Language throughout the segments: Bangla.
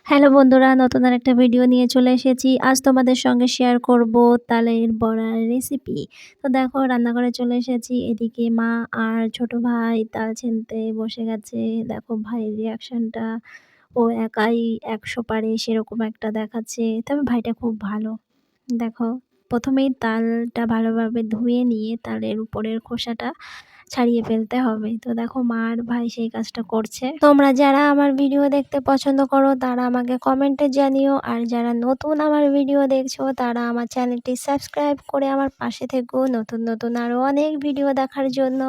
হ্যালো বন্ধুরা, নতুন আর একটা ভিডিও নিয়ে চলে এসেছি। আজ তোমাদের সঙ্গে শেয়ার করব তালের বড়ার রেসিপি তো দেখো, রান্নাঘরে চলে এসেছি। এদিকে মা আর ছোট ভাই তাল ছিনতে বসে গেছে। দেখো ভাইয়ের রিয়াকশানটা ও একাই একশো পারে সেরকম একটা দেখাচ্ছে। তবে ভাইটা খুব ভালো। দেখো প্রথমেই তালটা ভালোভাবে ধুয়ে নিয়ে তালের উপরের খোসাটা ছাড়িয়ে ফেলতে হবে। তো দেখো মা আর ভাই সেই কাজটা করছে। তোমরা যারা আমার ভিডিও দেখতে পছন্দ করো, তারা আমাকে কমেন্টে জানিও। আর যারা নতুন আমার ভিডিও দেখছ, তারা আমার চ্যানেলটি সাবস্ক্রাইব করে আমার পাশে থেকো। নতুন নতুন আরও অনেক ভিডিও দেখার জন্য।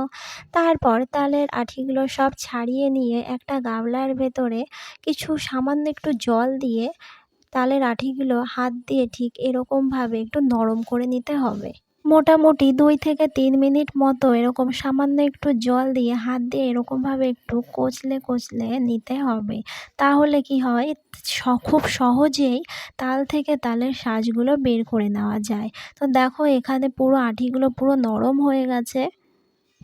তারপর তালের আঠিগুলো সব ছাড়িয়ে নিয়ে একটা গাবলার ভেতরে কিছু সামান্য একটু জল দিয়ে তালের আঠিগুলো হাত দিয়ে ঠিক এরকমভাবে একটু নরম করে নিতে হবে। মোটামুটি দুই থেকে তিন মিনিট মতো এরকম সামান্য একটু জল দিয়ে হাত দিয়ে এরকমভাবে একটু কচলে কচলে নিতে হবে। তাহলে কি হয় খুব সহজেই তাল থেকে তালের শাঁসগুলো বের করে নেওয়া যায়। তো দেখো এখানে পুরো আঠিগুলো পুরো নরম হয়ে গেছে।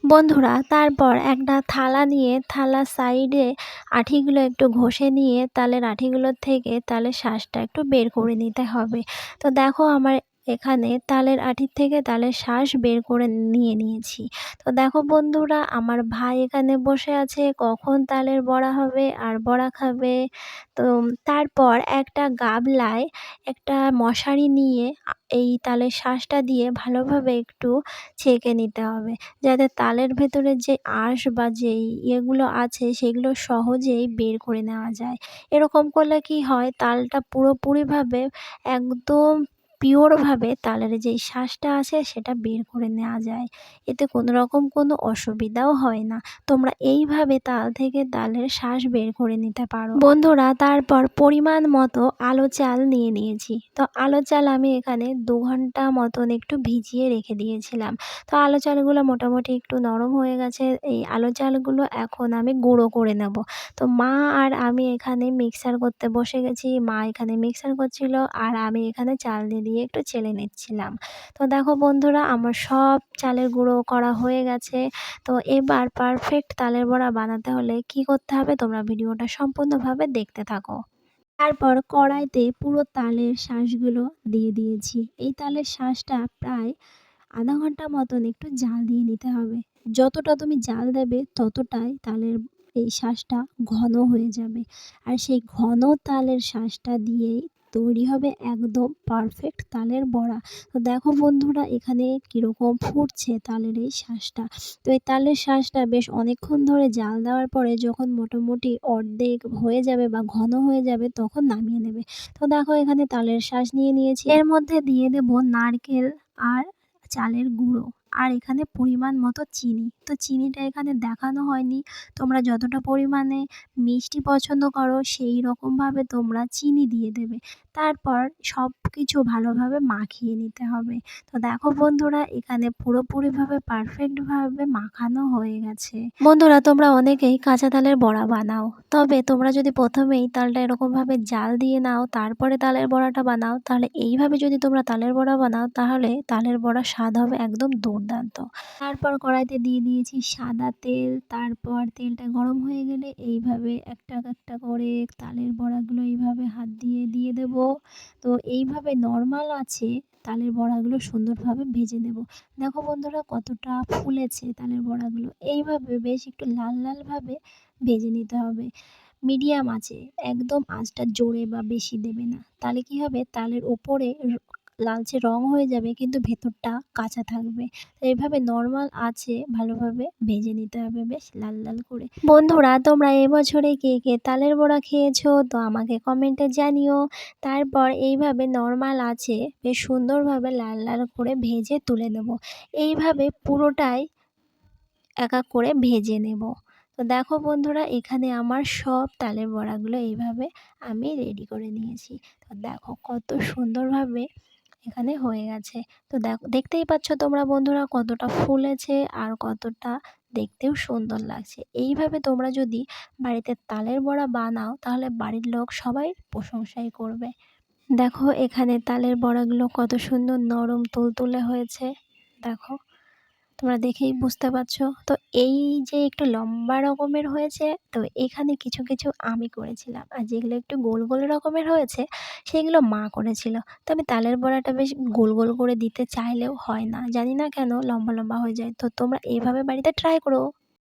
বন্ধুরা, তারপর একটা থালা নিয়ে থালা সাইডে আঠিগুলো একটু ঘষে নিয়ে তালের আঠিগুলোর থেকে তালের শ্বাসটা একটু বের করে নিতে হবে। তো দেখো আমার এখানে তালের আঠির থেকে তালের শ্বাস বের করে নিয়ে নিয়েছি। তো দেখো বন্ধুরা, আমার ভাই এখানে বসে আছে, কখন তালের বড়া হবে, আর বড়া খাবে। তো তারপর একটা গাবলায় একটা মশারি নিয়ে এই তালের শ্বাসটা দিয়ে ভালোভাবে একটু ছেঁকে নিতে হবে। যাতে তালের ভেতরে যে আঁশ বা যেই ইয়েগুলো আছে, সেগুলো সহজেই বের করে নেওয়া যায়। এরকম করলে কি হয়, তালটা পুরোপুরিভাবে একদম পিওরভাবে তালের যেই শ্বাসটা আছে সেটা বের করে নেওয়া যায়। এতে কোনো রকম কোনো অসুবিধাও হয় না। তোমরা এইভাবে তাল থেকে তালের শ্বাস বের করে নিতে পারো। বন্ধুরা, তারপর পরিমাণ মতো আলো চাল নিয়ে নিয়েছি। তো আলো চাল আমি এখানে দু ঘণ্টা মতন একটু ভিজিয়ে রেখে দিয়েছিলাম। তো আলো চালগুলো মোটামুটি একটু নরম হয়ে গেছে। এই আলো চালগুলো এখন আমি গুঁড়ো করে নেব। তো মা আর আমি এখানে মিক্সার করতে বসে গেছি। মা এখানে মিক্সার করছিল আর আমি এখানে চাল দিয়ে দিয়ে একটু চেলে নিচ্ছিলাম। তো দেখো বন্ধুরা, আমার সব চালের গুঁড়ো করা হয়ে গেছে। তো এবার পারফেক্ট তালের বড়া বানাতে হলে কি করতে হবে? তোমরা ভিডিওটা সম্পূর্ণভাবে দেখতে থাকো। তারপর কড়াইতে পুরো তালের শাঁসগুলো দিয়ে দিয়েছি। এই তালের শাঁসটা প্রায় আধা ঘণ্টা মতন একটু জাল দিয়ে নিতে হবে। যতটা তুমি জাল দেবে, ততটাই তালের এই শাঁসটা ঘন হয়ে যাবে। আর সেই ঘন তালের শাঁসটা দিয়েই তৈরি হবে একদম পারফেক্ট তালের বড়া। তো দেখো বন্ধুরা, এখানে কীরকম ফুটছে তালের এই শাঁসটা। তো এই তালের শাঁসটা বেশ অনেকক্ষণ ধরে জাল দেওয়ার পরে যখন মোটামুটি অর্ধেক হয়ে যাবে বা ঘন হয়ে যাবে তখন নামিয়ে নেবে। তো দেখো এখানে তালের শাঁস নিয়ে নিয়েছি। এর মধ্যে দিয়ে দেবো নারকেল আর চালের গুঁড়ো। আর এখানে পরিমাণ মতো চিনি। তো চিনিটা এখানে দেখানো হয়নি। তোমরা যতটা পরিমাণে মিষ্টি পছন্দ করো, সেই রকমভাবে তোমরা চিনি দিয়ে দেবে। তারপর সব কিছু ভালোভাবে মাখিয়ে নিতে হবে। তো দেখো বন্ধুরা, এখানে পুরোপুরিভাবে পারফেক্টভাবে মাখানো হয়ে গেছে। বন্ধুরা, তোমরা অনেকেই কাঁচা তালের বড়া বানাও। তবে তোমরা যদি প্রথমেই তালটা এরকমভাবে জাল দিয়ে নাও, তারপরে তালের বড়াটা বানাও, তাহলে এইভাবে যদি তোমরা তালের বড়া বানাও, তাহলে তালের বড়া স্বাদ হবে একদম দুর্দান্ত। তারপর কড়াইতে দিয়ে দিয়েছি সাদা তেল, তারপর তেলটা গরম হয়ে গেলে এইভাবে একটা একটা করে তালের বড়াগুলো এইভাবে হাত দিয়ে দিয়ে দেব। তো এইভাবে নর্মাল আছে, তালের বড়াগুলো সুন্দরভাবে ভেজে নেব। দেখো বন্ধুরা কতটা ফুলেছে তালের বড়াগুলো। এইভাবে বেশ একটু লাল লালভাবে ভেজে নিতে হবে। মিডিয়াম আছে, একদম আঁচটা জোরে বা বেশি দেবে না। তাহলে কি হবে? তালের ওপরে লালচে রং হয়ে যাবে, কিন্তু ভেতরটা কাঁচা থাকবে। তো এইভাবে নর্মাল আছে, ভালোভাবে ভেজে নিতে হবে বেশ লাল লাল করে। বন্ধুরা, তোমরা এবছরে কে কে তালের বড়া খেয়েছো? তো আমাকে কমেন্টে জানিও। তারপর এইভাবে নর্মাল আছে, বেশ সুন্দরভাবে লাল লাল করে ভেজে তুলে নেব। এইভাবে পুরোটাই এক এক করে ভেজে নেব। তো দেখো বন্ধুরা, এখানে আমার সব তালের বড়াগুলো এইভাবে আমি রেডি করে নিয়েছি। তো দেখো কত সুন্দরভাবে এখানে হয়ে গেছে। তো দেখো, দেখতেই পাচ্ছ তোমরা বন্ধুরা কতটা ফুলেছে আর কতটা দেখতেও সুন্দর লাগছে। এইভাবে তোমরা যদি বাড়িতে তালের বড়া বানাও, তাহলে বাড়ির লোক সবাই প্রশংসাই করবে। দেখো এখানে তালের বড়াগুলো কত সুন্দর নরম তুলতুলে হয়েছে। দেখো। তোমরা দেখেই বুঝতে পারছ। তো এই যে একটু লম্বা রকমের হয়েছে, তো এখানে কিছু কিছু আমি করেছিলাম। আর যেগুলো একটু গোল গোল রকমের হয়েছে, সেগুলো মা করেছিল। তো আমি তালের বড়াটা বেশ গোল গোল করে দিতে চাইলেও হয় না। জানি না কেন লম্বা লম্বা হয়ে যায়। তো তোমরা এভাবে বাড়িতে ট্রাই করো।